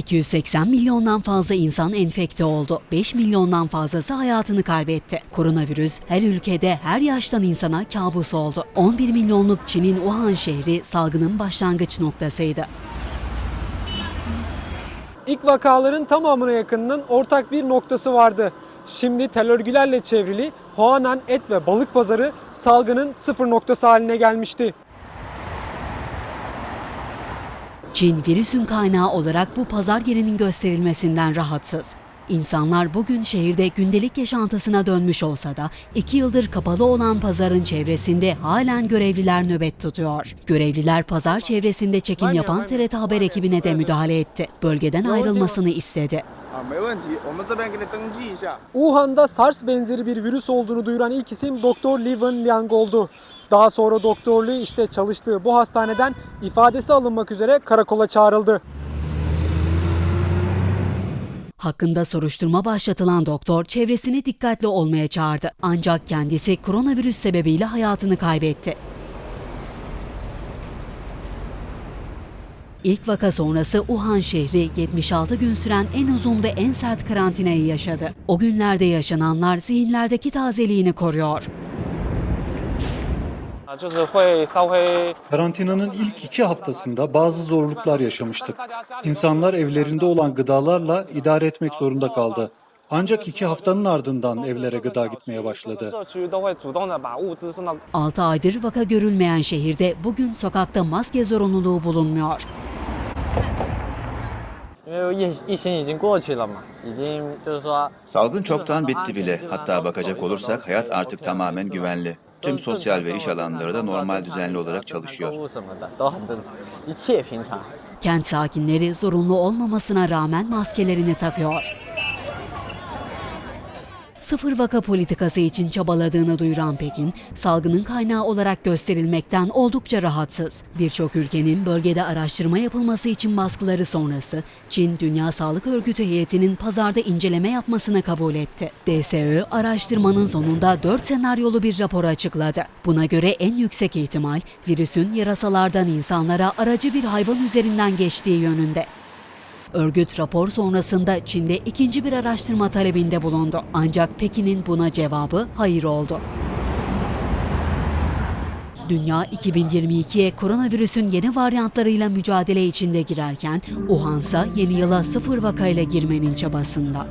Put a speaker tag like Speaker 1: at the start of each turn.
Speaker 1: 280 milyondan fazla insan enfekte oldu. 5 milyondan fazlası hayatını kaybetti. Koronavirüs her ülkede her yaştan insana kabus oldu. 11 milyonluk Çin'in Wuhan şehri salgının başlangıç noktasıydı.
Speaker 2: İlk vakaların tamamına yakınının ortak bir noktası vardı. Şimdi tel örgülerle çevrili Huanan et ve balık pazarı salgının sıfır noktası haline gelmişti.
Speaker 1: Çin virüsün kaynağı olarak bu pazar yerinin gösterilmesinden rahatsız. İnsanlar bugün şehirde gündelik yaşantısına dönmüş olsa da iki yıldır kapalı olan pazarın çevresinde halen görevliler nöbet tutuyor. Görevliler pazar çevresinde çekim yapan TRT Haber ekibine de müdahale etti. Bölgeden ayrılmasını istedi.
Speaker 3: 啊，没问题，我们这边给你登记一下。
Speaker 2: Wuhan'da SARS benzeri bir virüs olduğunu duyuran ilk isim Doktor Li Wenliang oldu. Daha sonra Doktor Li işte çalıştığı bu hastaneden ifadesi alınmak üzere karakola çağrıldı.
Speaker 1: Hakkında soruşturma başlatılan doktor çevresini dikkatli olmaya çağırdı. Ancak kendisi koronavirüs sebebiyle hayatını kaybetti. İlk vaka sonrası Wuhan şehri 76 gün süren en uzun ve en sert karantinayı yaşadı. O günlerde yaşananlar zihinlerdeki tazeliğini koruyor.
Speaker 4: Karantinanın ilk iki haftasında bazı zorluklar yaşamıştık. İnsanlar evlerinde olan gıdalarla idare etmek zorunda kaldı. Ancak iki haftanın ardından evlere gıda gitmeye başladı.
Speaker 1: 6 aydır vaka görülmeyen şehirde bugün sokakta maske zorunluluğu bulunmuyor.
Speaker 5: Salgın çoktan bitti bile. Hatta bakacak olursak hayat artık tamamen güvenli. Tüm sosyal ve iş alanları da normal düzenli olarak çalışıyor.
Speaker 1: Kent sakinleri zorunlu olmamasına rağmen maskelerini takıyor. Sıfır vaka politikası için çabaladığını duyuran Pekin, salgının kaynağı olarak gösterilmekten oldukça rahatsız. Birçok ülkenin bölgede araştırma yapılması için baskıları sonrası, Çin Dünya Sağlık Örgütü heyetinin pazarda inceleme yapmasını kabul etti. DSÖ, araştırmanın sonunda 4 senaryolu bir rapor açıkladı. Buna göre en yüksek ihtimal virüsün yarasalardan insanlara aracı bir hayvan üzerinden geçtiği yönünde. Örgüt rapor sonrasında Çin'de ikinci bir araştırma talebinde bulundu. Ancak Pekin'in buna cevabı hayır oldu. Dünya 2022'ye koronavirüsün yeni varyantlarıyla mücadele içinde girerken, Wuhan ise yeni yıla sıfır vakayla girmenin çabasında.